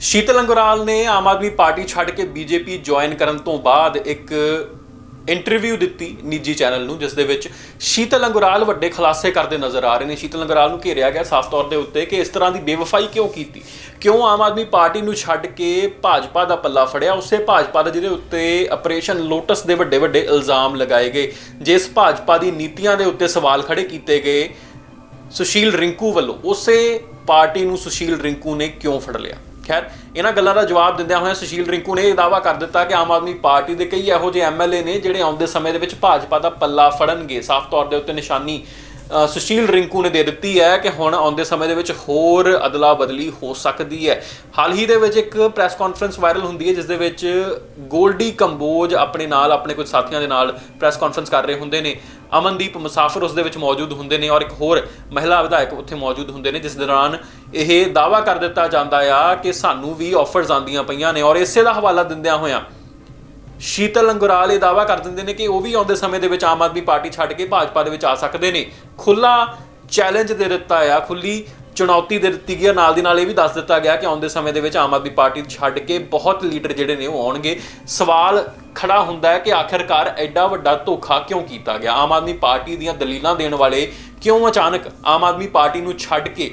ਸ਼ੀਤਲ ਅੰਗਰਾਲ ਨੇ ਆਮ ਆਦਮੀ ਪਾਰਟੀ ਛੱਡ ਕੇ BJP join ਕਰਨ ਤੋਂ ਬਾਅਦ ਇੱਕ ਇੰਟਰਵਿਊ ਦਿੱਤੀ ਨਿੱਜੀ ਚੈਨਲ ਨੂੰ, ਜਿਸ ਦੇ ਵਿੱਚ ਸ਼ੀਤਲ ਅੰਗਰਾਲ ਵੱਡੇ ਖੁਲਾਸੇ ਕਰਦੇ ਨਜ਼ਰ ਆ ਰਹੇ ਨੇ। ਸ਼ੀਤਲ ਅੰਗਰਾਲ ਨੂੰ ਘੇਰਿਆ ਗਿਆ ਸਾਫ਼ ਤੌਰ ਦੇ ਉੱਤੇ ਕਿ ਇਸ ਤਰ੍ਹਾਂ ਦੀ ਬੇਵਫਾਈ ਕਿਉਂ ਕੀਤੀ? ਕਿਉਂ ਆਮ ਆਦਮੀ ਪਾਰਟੀ ਨੂੰ ਛੱਡ ਕੇ ਭਾਜਪਾ ਦਾ ਪੱਲਾ ਫੜਿਆ? ਉਸੇ ਭਾਜਪਾ ਦਾ ਜਿਹਦੇ ਉੱਤੇ ਆਪਰੇਸ਼ਨ ਲੋਟਸ ਦੇ ਵੱਡੇ ਵੱਡੇ ਇਲਜ਼ਾਮ ਲਗਾਏ ਗਏ, ਜਿਸ ਭਾਜਪਾ ਦੀ ਨੀਤੀਆਂ ਦੇ ਉੱਤੇ ਸਵਾਲ ਖੜੇ ਕੀਤੇ ਗਏ ਸੁਸ਼ੀਲ ਰਿੰਕੂ ਵੱਲੋਂ। ਉਸੇ ਪਾਰਟੀ ਨੂੰ ਸੁਸ਼ੀਲ ਰਿੰਕੂ ਨੇ ਕਿਉਂ ਫੜ ਲਿਆ? ਖੈਰ, ਇਹਨਾਂ ਗੱਲਾਂ ਦਾ ਜਵਾਬ ਦਿੰਦਿਆਂ ਹੋਇਆਂ ਸੁਸ਼ੀਲ ਰਿੰਕੂ ਨੇ ਇਹ ਦਾਅਵਾ ਕਰ ਦਿੱਤਾ ਕਿ ਆਮ ਆਦਮੀ ਪਾਰਟੀ ਦੇ ਕਈ ਇਹੋ ਜਿਹੇ ਐਮਐਲਏ ਨੇ ਜਿਹੜੇ ਆਉਂਦੇ ਸਮੇਂ ਦੇ ਵਿੱਚ ਭਾਜਪਾ ਦਾ ਪੱਲਾ ਫੜਨਗੇ। ਸਾਫ਼ ਤੌਰ ਦੇ ਉੱਤੇ ਨਿਸ਼ਾਨੀ ਸੁਸ਼ੀਲ ਰਿੰਕੂ ਨੇ ਦੇ ਦਿੱਤੀ ਹੈ ਕਿ ਹੁਣ ਆਉਂਦੇ ਸਮੇਂ ਦੇ ਵਿੱਚ ਹੋਰ ਅਦਲਾ ਬਦਲੀ ਹੋ ਸਕਦੀ ਹੈ। ਹਾਲ ਹੀ ਦੇ ਵਿੱਚ ਇੱਕ ਪ੍ਰੈਸ ਕਾਨਫਰੰਸ ਵਾਇਰਲ ਹੁੰਦੀ ਹੈ, ਜਿਸ ਦੇ ਵਿੱਚ ਗੋਲਡੀ ਕੰਬੋਜ ਆਪਣੇ ਨਾਲ, ਆਪਣੇ ਕੁਝ ਸਾਥੀਆਂ ਦੇ ਨਾਲ ਪ੍ਰੈਸ ਕਾਨਫਰੰਸ ਕਰ ਰਹੇ ਹੁੰਦੇ ਨੇ। ਅਮਨਦੀਪ ਮੁਸਾਫਰ ਉਸ ਦੇ ਵਿੱਚ ਮੌਜੂਦ ਹੁੰਦੇ ਨੇ ਔਰ ਇੱਕ ਹੋਰ ਮਹਿਲਾ ਵਿਧਾਇਕ ਉੱਥੇ ਮੌਜੂਦ ਹੁੰਦੇ ਨੇ, ਜਿਸ ਦੌਰਾਨ ਇਹ ਦਾਵਾ ਕਰ ਦਿੱਤਾ ਜਾਂਦਾ ਆ ਕਿ ਸਾਨੂੰ ਵੀ ਆਫਰਸ ਆਂਦੀਆਂ ਪਈਆਂ ਨੇ ਔਰ ਇਸੇ ਦਾ ਹਵਾਲਾ ਦਿੰਦਿਆਂ ਹੋਇਆਂ ਸ਼ੀਤਲ ਅੰਗੁਰਾਲ ਇਹ ਦਾਵਾ ਕਰ ਦਿੰਦੇ ਨੇ ਕਿ ਉਹ ਵੀ ਆਉਂਦੇ ਸਮੇਂ ਦੇ ਵਿੱਚ ਆਮ ਆਦਮੀ ਪਾਰਟੀ ਛੱਡ ਕੇ ਭਾਜਪਾ ਦੇ ਵਿੱਚ ਆ ਸਕਦੇ ਨੇ। ਖੁੱਲਾ ਚੈਲੰਜ ਦੇ ਦਿੱਤਾ ਆ ਖੁੱਲੀ ਚੁਣੌਤੀ ਦੇ ਦਿੱਤੀ ਗਈ ਆ। ਨਾਲ ਦੀ ਨਾਲ ਇਹ ਵੀ ਦੱਸ ਦਿੱਤਾ ਗਿਆ ਕਿ ਆਉਂਦੇ ਸਮੇਂ ਦੇ ਵਿੱਚ ਆਮ ਆਦਮੀ ਪਾਰਟੀ ਛੱਡ ਕੇ ਬਹੁਤ ਲੀਡਰ ਜਿਹੜੇ ਨੇ ਉਹ ਆਉਣਗੇ। ਸਵਾਲ ਖੜਾ ਹੁੰਦਾ ਹੈ ਕਿ ਆਖਿਰਕਾਰ ਐਡਾ ਵੱਡਾ ਧੋਖਾ ਕਿਉਂ ਕੀਤਾ ਗਿਆ? ਆਮ ਆਦਮੀ ਪਾਰਟੀ ਦੀਆਂ ਦਲੀਲਾਂ ਦੇਣ ਵਾਲੇ ਕਿਉਂ ਅਚਾਨਕ ਆਮ ਆਦਮੀ ਪਾਰਟੀ ਨੂੰ ਛੱਡ ਕੇ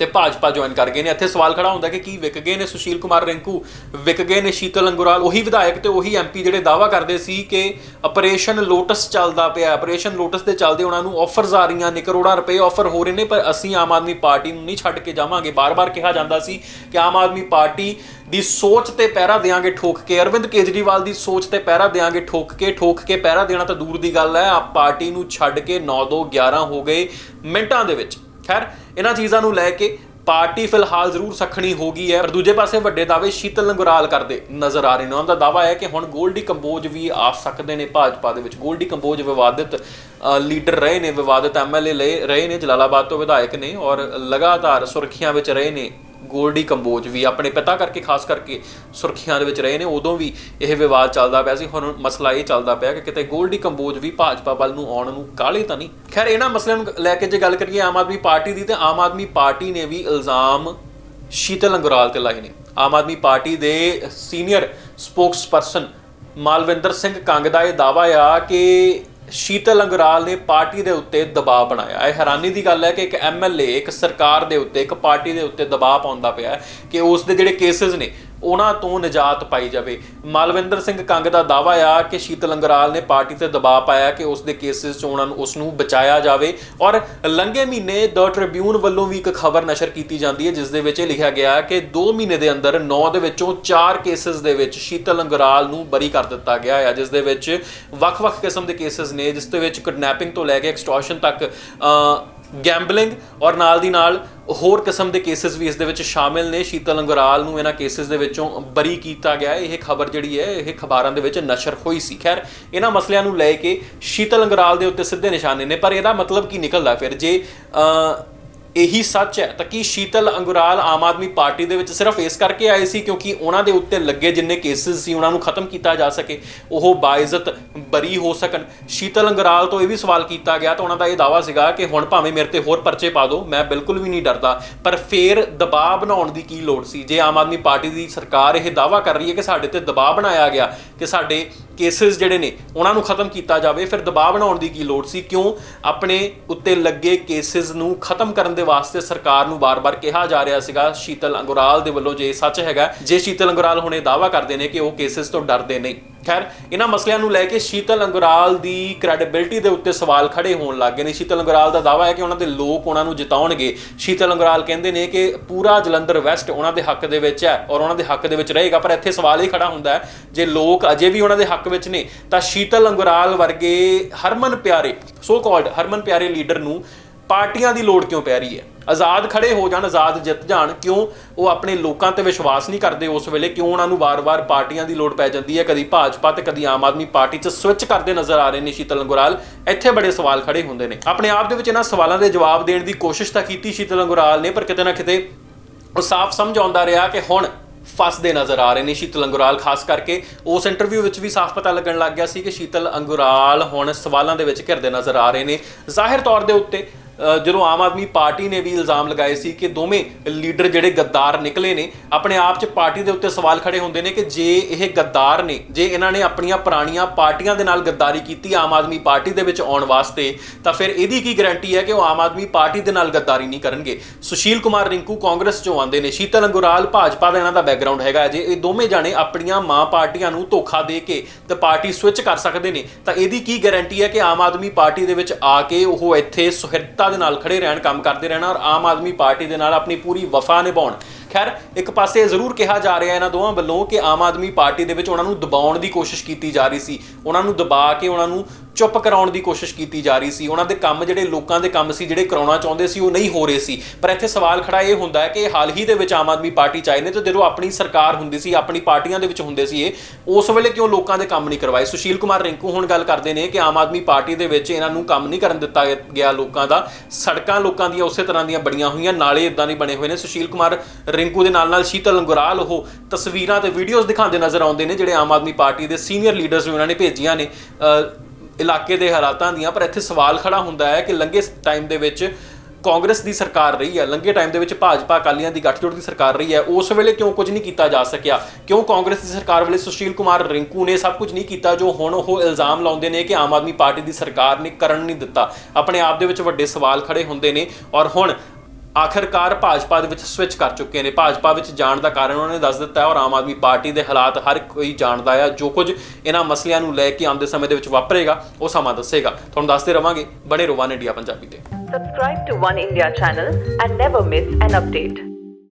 ਤੇ ਭਾਜਪਾ ਜੁਆਇਨ ਕਰ ਗਏ ਨੇ। ਇੱਥੇ ਸਵਾਲ ਖੜਾ ਹੁੰਦਾ ਕਿ ਕੀ ਵਿਕ ਗਏ ਨੇ ਸੁਸ਼ੀਲ ਕੁਮਾਰ ਰਿੰਕੂ? ਵਿਕ ਗਏ ਨੇ ਸ਼ੀਤਲ ਅੰਗੁਰਾਲ, ਉਹੀ ਵਿਧਾਇਕ ਤੇ ਉਹੀ ਐਮਪੀ ਜਿਹੜੇ ਦਾਵਾ ਕਰਦੇ ਸੀ ਕਿ ਆਪਰੇਸ਼ਨ ਲੋਟਸ ਚੱਲਦਾ ਪਿਆ ਆਪਰੇਸ਼ਨ ਲੋਟਸ ਦੇ ਚੱਲਦੇ ਉਹਨਾਂ ਨੂੰ ਆਫਰਸ ਆ ਰਹੀਆਂ ਨੇ, ਕਰੋੜਾਂ ਰੁਪਏ ਆਫਰ ਹੋ ਰਹੇ ਨੇ, ਪਰ ਅਸੀਂ ਆਮ ਆਦਮੀ ਪਾਰਟੀ ਨੂੰ ਨਹੀਂ ਛੱਡ ਕੇ ਜਾਵਾਂਗੇ। ਬਾਰ-ਬਾਰ ਕਿਹਾ ਜਾਂਦਾ ਸੀ ਕਿ ਆਮ ਆਦਮੀ ਪਾਰਟੀ ਦੀ ਸੋਚ ਤੇ ਪਹਿਰਾ ਦੇਾਂਗੇ ਠੋਕ ਕੇ। ਅਰਵਿੰਦ ਕੇਜਰੀਵਾਲ ਦੀ ਸੋਚ ਤੇ ਪਹਿਰਾ ਦੇਾਂਗੇ ਠੋਕ ਕੇ। ਠੋਕ ਕੇ ਪਹਿਰਾ ਦੇਣਾ ਤਾਂ ਦੂਰ ਦੀ ਗੱਲ ਹੈ। ਆ ਪਾਰਟੀ ਨੂੰ ਛੱਡ ਕੇ 9 2 11 ਹੋ ਗਏ ਮਿੰਟਾਂ ਦੇ ਵਿੱਚ। ਖੈਰ, ਇਹਨਾਂ ਚੀਜ਼ਾਂ ਨੂੰ ਲੈ ਕੇ ਪਾਰਟੀ ਫਿਲਹਾਲ ਜ਼ਰੂਰ ਸਖਣੀ ਹੋ ਗਈ ਹੈ, ਪਰ ਦੂਜੇ ਪਾਸੇ ਵੱਡੇ ਦਾਅਵੇ ਸ਼ੀਤਲ ਲੰਗੋਰਾਲ ਕਰਦੇ ਨਜ਼ਰ ਆ ਰਹੇ ਨੇ। ਉਹਨਾਂ ਦਾ ਦਾਅਵਾ ਹੈ ਕਿ ਹੁਣ ਗੋਲਡੀ ਕੰਬੋਜ ਵੀ ਆ ਸਕਦੇ ਨੇ ਭਾਜਪਾ ਦੇ ਵਿੱਚ। ਗੋਲਡੀ ਕੰਬੋਜ ਵਿਵਾਦਿਤ ਲੀਡਰ ਰਹੇ ਨੇ, ਵਿਵਾਦਿਤ ਐਮਐਲਏ ਰਹੇ ਨੇ, ਜਲਾਲਾਬਾਦ ਤੋਂ ਵਿਧਾਇਕ ਨੇ ਔਰ ਲਗਾਤਾਰ ਸੁਰਖੀਆਂ ਵਿੱਚ ਰਹੇ ਨੇ ਗੋਲਡੀ ਕੰਬੋਜ ਵੀ ਆਪਣੇ ਪਿਤਾ ਕਰਕੇ ਖਾਸ ਕਰਕੇ ਸੁਰਖੀਆਂ ਦੇ ਵਿੱਚ ਰਹੇ ਨੇ, ਉਦੋਂ ਵੀ ਇਹ ਵਿਵਾਦ ਚੱਲਦਾ ਪਿਆ ਸੀ, ਹੁਣ ਮਸਲਾ ਇਹ ਚੱਲਦਾ ਪਿਆ ਕਿ ਕਿਤੇ ਗੋਲਡੀ ਕੰਬੋਜ ਵੀ ਭਾਜਪਾ ਵੱਲ ਨੂੰ ਆਉਣ ਨੂੰ ਕਾਲੇ ਤਾਂ ਨਹੀਂ। ਖੈਰ, ਇਹਨਾਂ ਮਸਲਿਆਂ ਨੂੰ ਲੈ ਕੇ ਜੇ ਗੱਲ ਕਰੀਏ ਆਮ ਆਦਮੀ ਪਾਰਟੀ ਦੀ, ਤੇ ਆਮ ਆਦਮੀ ਪਾਰਟੀ ਨੇ ਵੀ ਇਲਜ਼ਾਮ ਸ਼ੀਤਲ ਅੰਗਰਾਲ ਤੇ ਲਾਏ ਨੇ। ਆਮ ਆਦਮੀ ਪਾਰਟੀ ਦੇ ਸੀਨੀਅਰ ਸਪੋਕਸਪਰਸਨ ਮਾਲਵਿੰਦਰ ਸਿੰਘ ਕੰਗ ਦਾ ਇਹ ਦਾਵਾ ਆ ਕਿ ਸ਼ੀਤਲ ਅੰਗਰਾਲ ਨੇ ਪਾਰਟੀ ਦੇ ਉੱਤੇ ਦਬਾਅ ਬਣਾਇਆ। ਇਹ ਹੈਰਾਨੀ ਦੀ ਗੱਲ ਹੈ ਕਿ ਇੱਕ ਐਮਐਲਏ ਇੱਕ ਸਰਕਾਰ ਦੇ ਉੱਤੇ, ਇੱਕ ਪਾਰਟੀ ਦੇ ਉੱਤੇ ਦਬਾਅ ਪਾਉਂਦਾ ਪਿਆ ਕਿ ਉਸ ਦੇ ਜਿਹੜੇ ਕੇਸਿਸ ਨੇ ਉਹਨਾਂ ਤੋਂ ਨਿਜਾਤ ਪਾਈ ਜਾਵੇ। ਮਾਲਵਿੰਦਰ ਸਿੰਘ ਕੰਗ ਦਾ ਦਾਵਾ ਆ ਕਿ ਸ਼ੀਤਲ ਅੰਗਰਾਲ ਨੇ ਪਾਰਟੀ ਤੇ ਦਬਾਅ ਪਾਇਆ ਕਿ ਉਸ ਦੇ ਕੇਸਿਸ ਚ ਉਹਨਾਂ ਨੂੰ ਉਸ ਨੂੰ ਬਚਾਇਆ ਜਾਵੇ ਔਰ ਲੰਘੇ ਮਹੀਨੇ ਦ ਟ੍ਰਿਬਿਊਨ ਵੱਲੋਂ ਵੀ ਇੱਕ ਖਬਰ ਨਸ਼ਰ ਕੀਤੀ ਜਾਂਦੀ ਹੈ, ਜਿਸ ਦੇ ਵਿੱਚ ਇਹ ਲਿਖਿਆ ਗਿਆ ਕਿ 2 ਮਹੀਨੇ ਦੇ ਅੰਦਰ 9 ਦੇ ਵਿੱਚੋਂ 4 ਕੇਸਿਸ ਦੇ ਵਿੱਚ ਸ਼ੀਤਲ ਅੰਗਰਾਲ ਨੂੰ ਬਰੀ ਕਰ ਦਿੱਤਾ ਗਿਆ ਹੈ, ਜਿਸ ਦੇ ਵਿੱਚ ਵੱਖ-ਵੱਖ ਕਿਸਮ ਦੇ ਕੇਸਿਸ ਨੇ, ਜਿਸ ਦੇ ਵਿੱਚ ਕਿਡਨੈਪਿੰਗ ਤੋਂ ਲੈ ਕੇ ਐਕਸਟੋਰਸ਼ਨ ਤੱਕ ਗੈਂਬਲਿੰਗ ਔਰ ਨਾਲ ਦੀ ਨਾਲ ਹੋਰ ਕਿਸਮ ਦੇ ਕੇਸਿਸ ਵੀ ਇਸ ਦੇ ਵਿੱਚ ਸ਼ਾਮਿਲ ਨੇ। ਸ਼ੀਤਲ ਅੰਗਰਾਲ ਨੂੰ ਇਹਨਾਂ ਕੇਸਿਸ ਦੇ ਵਿੱਚੋਂ ਬਰੀ ਕੀਤਾ ਗਿਆ। ਇਹ ਖਬਰ ਜਿਹੜੀ ਹੈ, ਇਹ ਖਬਰਾਂ ਦੇ ਵਿੱਚ ਨਸ਼ਰ ਹੋਈ ਸੀ। ਖੈਰ, ਇਹਨਾਂ ਮਸਲਿਆਂ ਨੂੰ ਲੈ ਕੇ ਸ਼ੀਤਲ ਅੰਗਰਾਲ ਦੇ ਉੱਤੇ ਸਿੱਧੇ ਨਿਸ਼ਾਨੇ ਨੇ, ਪਰ ਇਹਦਾ ਮਤਲਬ ਕੀ ਨਿਕਲਦਾ? ਫਿਰ ਜੇ ਇਹੀ ਸੱਚ ਹੈ। ਤਾਂ ਕਿ ਸ਼ੀਤਲ ਅੰਗੁਰਾਲ ਆਮ ਆਦਮੀ ਪਾਰਟੀ ਦੇ ਵਿੱਚ ਸਿਰਫ ਇਸ ਕਰਕੇ ਆਏ ਸੀ ਕਿਉਂਕਿ ਉਹਨਾਂ ਦੇ ਉੱਤੇ ਲੱਗੇ ਜਿੰਨੇ ਕੇਸਿਸ ਸੀ, ਉਹਨਾਂ ਨੂੰ ਖਤਮ ਕੀਤਾ ਜਾ ਸਕੇ, ਉਹ ਬਾਇਜ਼ਤ ਬਰੀ ਹੋ ਸਕਣ। ਸ਼ੀਤਲ ਅੰਗੁਰਾਲ ਤੋਂ ਇਹ ਵੀ ਸਵਾਲ ਕੀਤਾ ਗਿਆ, ਤਾਂ ਉਹਨਾਂ ਦਾ ਇਹ ਦਾਵਾ ਸੀਗਾ ਕਿ ਹੁਣ ਭਾਵੇਂ ਮੇਰੇ ਤੇ ਹੋਰ ਪਰਚੇ ਪਾ ਦਿਓ ਮੈਂ ਬਿਲਕੁਲ ਵੀ ਨਹੀਂ ਡਰਦਾ। ਪਰ ਫੇਰ ਦਬਾਅ ਬਣਾਉਣ ਦੀ ਕੀ ਲੋੜ ਸੀ? ਜੇ ਆਮ ਆਦਮੀ ਪਾਰਟੀ ਦੀ ਸਰਕਾਰ ਇਹ ਦਾਵਾ ਕਰ ਰਹੀ ਹੈ ਕਿ ਸਾਡੇ ਤੇ ਦਬਾਅ ਬਣਾਇਆ ਗਿਆ, ਕਿ ਸਾਡੇ ਕੇਸਿਸ ਜਿਹੜੇ ਨੇ, ਉਹਨਾਂ ਨੂੰ ਖਤਮ ਕੀਤਾ ਜਾਵੇ, ਫਿਰ ਦਬਾਅ ਬਣਾਉਣ ਦੀ ਕੀ ਲੋੜ ਸੀ? ਕਿਉਂ ਆਪਣੇ ਉੱਤੇ ਲੱਗੇ ਕੇਸਿਸ ਨੂੰ ਖਤਮ ਕਰਨ ਦੇ ਵਾਸਤੇ ਸਰਕਾਰ ਨੂੰ ਬਾਰ-ਬਾਰ ਕਿਹਾ ਜਾ ਰਿਹਾ ਸੀਗਾ, ਸ਼ੀਤਲ ਅੰਗੁਰਾਲ ਦੇ ਵੱਲੋਂ ਜੇ ਸੱਚ ਹੈਗਾ, ਜੇ ਸ਼ੀਤਲ ਅੰਗੁਰਾਲ ਹੁਣੇ ਦਾਅਵਾ ਕਰਦੇ ਨੇ ਕਿ ਉਹ ਕੇਸਿਸ ਤੋਂ ਡਰਦੇ ਨਹੀਂ ਖੈਰ, ਇਹਨਾਂ ਮਸਲਿਆਂ ਨੂੰ ਲੈ ਕੇ ਸ਼ੀਤਲ ਅੰਗੁਰਾਲ ਦੀ ਕ੍ਰੈਡੀਬਿਲਟੀ ਦੇ ਉੱਤੇ ਸਵਾਲ ਖੜੇ ਹੋਣ ਲੱਗ ਨੇ। ਸ਼ੀਤਲ ਅੰਗੁਰਾਲ ਦਾ ਦਾਅਵਾ ਹੈ ਕਿ ਉਹਨਾਂ ਦੇ ਲੋਕ ਉਹਨਾਂ ਨੂੰ ਜਿਤਾਉਣਗੇ। ਸ਼ੀਤਲ ਅੰਗੁਰਾਲ ਕਹਿੰਦੇ ਨੇ ਕਿ ਪੂਰਾ ਜਲੰਧਰ ਵੈਸਟ ਉਹਨਾਂ ਦੇ ਹੱਕ ਦੇ ਵਿੱਚ ਹੈ ਔਰ ਉਹਨਾਂ ਦੇ ਹੱਕ ਦੇ ਵਿੱਚ ਰਹੇਗਾ, ਪਰ ਇੱਥੇ ਸਵਾਲ ਇਹ ਖੜਾ ਹੁੰਦਾ ਹੈ, ਜੇ ਲੋਕ ਅਜੇ ਵੀ ਉਹਨਾਂ ਦੇ ਹੱਕ ਵਿੱਚ ਨੇ, ਤਾਂ ਸ਼ੀਤਲ ਅੰਗੁਰਾਲ ਵਰਗੇ ਹਰਮਨ ਪਿਆਰੇ ਸੋ ਕਾਲਡ ਹਰਮਨ ਪਿਆਰੇ ਲੀਡਰ ਨੂੰ ਪਾਰਟੀਆਂ ਦੀ ਲੋੜ ਕਿਉਂ ਪੈ ਰਹੀ ਹੈ? ਆਜ਼ਾਦ ਖੜੇ ਹੋ ਜਾਣ, ਆਜ਼ਾਦ ਜਿੱਤ ਜਾਣ, ਕਿਉਂ ਉਹ ਆਪਣੇ ਲੋਕਾਂ ਤੇ ਵਿਸ਼ਵਾਸ ਨਹੀਂ ਕਰਦੇ ਉਸ ਵੇਲੇ? ਕਿਉਂ ਉਹਨਾਂ ਨੂੰ ਵਾਰ-ਵਾਰ ਪਾਰਟੀਆਂ ਦੀ ਲੋੜ ਪੈ ਜਾਂਦੀ ਹੈ? ਕਦੀ ਭਾਜਪਾ ਤੇ ਕਦੀ ਆਮ ਆਦਮੀ ਪਾਰਟੀ 'ਚ ਸਵਿਚ ਕਰਦੇ ਨਜ਼ਰ ਆ ਰਹੇ ਨੇ ਸ਼ੀਤਲ ਅੰਗੁਰਾਲ। ਇੱਥੇ ਬੜੇ ਸਵਾਲ ਖੜੇ ਹੁੰਦੇ ਨੇ। ਆਪਣੇ ਆਪ ਦੇ ਵਿੱਚ ਇਹਨਾਂ ਸਵਾਲਾਂ ਦੇ ਜਵਾਬ ਦੇਣ ਦੀ ਕੋਸ਼ਿਸ਼ ਤਾਂ ਕੀਤੀ ਸ਼ੀਤਲ ਅੰਗੁਰਾਲ ਨੇ, ਪਰ ਕਿਤੇ ਨਾ ਕਿਤੇ ਉਹ ਸਾਫ਼ ਸਮਝ ਆਉਂਦਾ ਰਿਹਾ ਕਿ ਹੁਣ ਫਸਦੇ ਨਜ਼ਰ ਆ ਰਹੇ ਨੇ ਸ਼ੀਤਲ ਅੰਗੁਰਾਲ, ਖਾਸ ਕਰਕੇ ਉਸ ਇੰਟਰਵਿਊ ਵਿੱਚ ਵੀ ਸਾਫ਼ ਪਤਾ ਲੱਗਣ ਲੱਗ ਗਿਆ ਸੀ ਕਿ ਸ਼ੀਤਲ ਅੰਗੁਰਾਲ ਹੁਣ ਸਵਾਲਾਂ ਦੇ ਵਿੱਚ ਘਿਰਦੇ ਨਜ਼ਰ ਆ ਰਹੇ ਨੇ। ਜ਼ਾਹਿਰ ਤੌਰ ਦੇ ਉੱਤੇ ਜਦੋਂ ਆਮ ਆਦਮੀ ਪਾਰਟੀ ਨੇ ਵੀ ਇਲਜ਼ਾਮ ਲਗਾਏ ਸੀ ਕਿ ਦੋਵੇਂ ਲੀਡਰ ਜਿਹੜੇ ਗੱਦਾਰ ਨਿਕਲੇ ਨੇ, ਆਪਣੇ ਆਪ 'ਚ ਪਾਰਟੀ ਦੇ ਉੱਤੇ ਸਵਾਲ ਖੜੇ ਹੁੰਦੇ ਨੇ ਕਿ ਜੇ ਇਹ ਗੱਦਾਰ ਨੇ, ਜੇ ਇਹਨਾਂ ਨੇ ਆਪਣੀਆਂ ਪੁਰਾਣੀਆਂ ਪਾਰਟੀਆਂ ਦੇ ਨਾਲ ਗੱਦਾਰੀ ਕੀਤੀ ਆਮ ਆਦਮੀ ਪਾਰਟੀ ਦੇ ਵਿੱਚ ਆਉਣ ਵਾਸਤੇ, ਤਾਂ ਫਿਰ ਇਹਦੀ ਕੀ ਗਾਰੰਟੀ ਹੈ ਕਿ ਉਹ ਆਮ ਆਦਮੀ ਪਾਰਟੀ ਦੇ ਨਾਲ ਗੱਦਾਰੀ ਨਹੀਂ ਕਰਨਗੇ? ਸੁਸ਼ੀਲ ਕੁਮਾਰ ਰਿੰਕੂ ਕਾਂਗਰਸ ਚੋਂ ਆਉਂਦੇ ਨੇ, ਸ਼ੀਤਲ ਅੰਗੁਰਾਲ ਭਾਜਪਾ ਦਾ ਇਹਨਾਂ ਦਾ ਬੈਕਗ੍ਰਾਉਂਡ ਹੈਗਾ, ਜੇ ਇਹ ਦੋਵੇਂ ਜਾਣੇ ਆਪਣੀਆਂ ਮਾਂ ਪਾਰਟੀਆਂ ਨੂੰ ਧੋਖਾ ਦੇ ਕੇ ਤੇ ਪਾਰਟੀ ਸਵਿਚ ਕਰ ਸਕਦੇ ਨੇ, ਤਾਂ ਇਹਦੀ ਕੀ ਗਾਰੰਟੀ ਹੈ ਕਿ ਆਮ ਆਦਮੀ ਪਾਰਟੀ ਦੇ ਵਿੱਚ ਆ ਕੇ ਉਹ ਇੱਥੇ ਸੁਹਿਰਦਤਾ ਦੇ ਨਾਲ ਖੜੇ ਰਹਿਣ, ਕੰਮ ਕਰਦੇ ਰਹਿਣਾ ਔਰ ਆਮ ਆਦਮੀ ਪਾਰਟੀ ਦੇ ਨਾਲ ਆਪਣੀ ਪੂਰੀ ਵਫਾ ਨਿਭਾਉਣ। ਖੈਰ, ਇੱਕ ਪਾਸੇ ਜ਼ਰੂਰ ਕਿਹਾ ਜਾ ਰਿਹਾ ਇਹਨਾਂ ਦੋਵਾਂ ਵੱਲੋਂ ਕਿ ਆਮ ਆਦਮੀ ਪਾਰਟੀ ਦੇ ਵਿੱਚ ਉਹਨਾਂ ਨੂੰ ਦਬਾਉਣ ਦੀ ਕੋਸ਼ਿਸ਼ ਕੀਤੀ ਜਾ ਰਹੀ ਸੀ। ਉਹਨਾਂ ਨੂੰ ਦਬਾ ਕੇ ਉਹਨਾਂ ਨੂੰ ਚੁੱਪ ਕਰਾਉਣ ਦੀ ਕੋਸ਼ਿਸ਼ ਕੀਤੀ ਜਾ ਰਹੀ ਸੀ। ਉਹਨਾਂ ਦੇ ਕੰਮ ਜਿਹੜੇ ਲੋਕਾਂ ਦੇ ਕੰਮ ਸੀ, ਜਿਹੜੇ ਕਰਾਉਣਾ ਚਾਹੁੰਦੇ ਸੀ, ਉਹ ਨਹੀਂ ਹੋ ਰਹੇ ਸੀ। ਪਰ ਇੱਥੇ ਸਵਾਲ ਖੜਾ ਇਹ ਹੁੰਦਾ ਹੈ ਕਿ ਹਾਲ ਹੀ ਦੇ ਵਿੱਚ ਆਮ ਆਦਮੀ ਪਾਰਟੀ ਚਾਹੇ ਨੇ ਤੇ ਜਦੋਂ ਆਪਣੀ ਸਰਕਾਰ ਹੁੰਦੀ ਸੀ, ਆਪਣੀ ਪਾਰਟੀਆਂ ਦੇ ਵਿੱਚ ਹੁੰਦੇ ਸੀ ਇਹ, ਉਸ ਵੇਲੇ ਕਿਉਂ ਲੋਕਾਂ ਦੇ ਕੰਮ ਨਹੀਂ ਕਰਵਾਏ? ਸੁਸ਼ੀਲ ਕੁਮਾਰ ਰਿੰਕੂ ਹੁਣ ਗੱਲ ਕਰਦੇ ਨੇ ਕਿ ਆਮ ਆਦਮੀ ਪਾਰਟੀ ਦੇ ਵਿੱਚ ਇਹਨਾਂ ਨੂੰ ਕੰਮ ਨਹੀਂ ਕਰਨ ਦਿੱਤਾ ਗਿਆ ਲੋਕਾਂ ਦਾ। ਸੜਕਾਂ ਲੋਕਾਂ ਦੀਆਂ ਉਸੇ ਤਰ੍ਹਾਂ ਦੀਆਂ ਬੜੀਆਂ ਹੋਈਆਂ, ਨਾਲੇ ਇਦਾਂ ਨਹੀਂ ਬਣੇ ਹੋਏ ਨੇ। ਸੁਸ਼ੀਲ ਕੁਮਾਰ ਰਿੰਕੂ ਦੇ ਨਾਲ ਨਾਲ ਸ਼ੀਤਲ ਅੰਗੁਰਾਲ, ਉਹ ਤਸਵੀਰਾਂ ਤੇ ਵੀਡੀਓਜ਼ ਦਿਖਾਉਂਦੇ ਨਜ਼ਰ ਆਉਂਦੇ ਨੇ, ਜਿਹੜੇ ਆਮ ਆਦਮੀ ਪਾਰਟੀ ਦੇ ਸੀਨੀਅਰ ਲੀਡਰਸ ਨੂੰ ਉਹਨਾਂ ਨੇ ਭੇਜੀਆਂ ਨੇ ਇਲਾਕੇ ਦੇ ਹਾਲਾਤਾਂ ਦੀਆਂ। ਪਰ ਇੱਥੇ ਸਵਾਲ ਖੜਾ ਹੁੰਦਾ ਹੈ ਕਿ ਲੰਘੇ ਟਾਈਮ ਦੇ ਵਿੱਚ ਕਾਂਗਰਸ ਦੀ ਸਰਕਾਰ ਰਹੀ ਹੈ, ਲੰਘੇ ਟਾਈਮ ਦੇ ਵਿੱਚ ਭਾਜਪਾ ਅਕਾਲੀਆਂ ਦੀ ਗੱਠਜੋੜ ਦੀ ਸਰਕਾਰ ਰਹੀ ਹੈ, ਉਸ ਵੇਲੇ ਕਿਉਂ ਕੁਝ ਨਹੀਂ ਕੀਤਾ ਜਾ ਸਕਿਆ? ਕਿਉਂ ਕਾਂਗਰਸ ਦੀ ਸਰਕਾਰ ਵੇਲੇ ਸੁਸ਼ੀਲ ਕੁਮਾਰ ਰਿੰਕੂ ਨੇ ਸਭ ਕੁਝ ਨਹੀਂ ਕੀਤਾ, ਜੋ ਹੁਣ ਉਹ ਇਲਜ਼ਾਮ ਲਾਉਂਦੇ ਨੇ ਕਿ ਆਮ ਆਦਮੀ ਪਾਰਟੀ ਦੀ ਸਰਕਾਰ ਨੇ ਕਰਨ ਨਹੀਂ ਦਿੱਤਾ? ਆਪਣੇ ਆਪ ਦੇ ਵਿੱਚ ਵੱਡੇ ਸਵਾਲ ਖੜੇ ਹੁੰਦੇ ਨੇ ਔਰ ਹੁਣ ਆਖਰਕਾਰ ਭਾਜਪਾ ਦੇ ਵਿੱਚ ਸਵਿਚ ਕਰ ਚੁੱਕੇ ਨੇ। ਭਾਜਪਾ ਵਿੱਚ ਜਾਣ ਦਾ ਕਾਰਨ ਉਹਨਾਂ ਨੇ ਦੱਸ ਦਿੱਤਾ ਹੈ ਔਰ ਆਮ ਆਦਮੀ ਪਾਰਟੀ ਦੇ ਹਾਲਾਤ ਹਰ ਕੋਈ ਜਾਣਦਾ ਹੈ। ਜੋ ਕੁਝ ਇਹਨਾਂ ਮਸਲਿਆਂ ਨੂੰ ਲੈ ਕੇ ਆਉਂਦੇ ਸਮੇਂ ਦੇ ਵਿੱਚ ਵਾਪਰੇਗਾ, ਉਹ ਸਮਾਂ ਦੱਸੇਗਾ। ਤੁਹਾਨੂੰ ਦੱਸਦੇ ਰਵਾਂਗੇ ਬਣੇ ਰੋਵਾਨ ਇੰਡੀਆ ਪੰਜਾਬੀ ਤੇ। Subscribe to One India channel and never miss an update.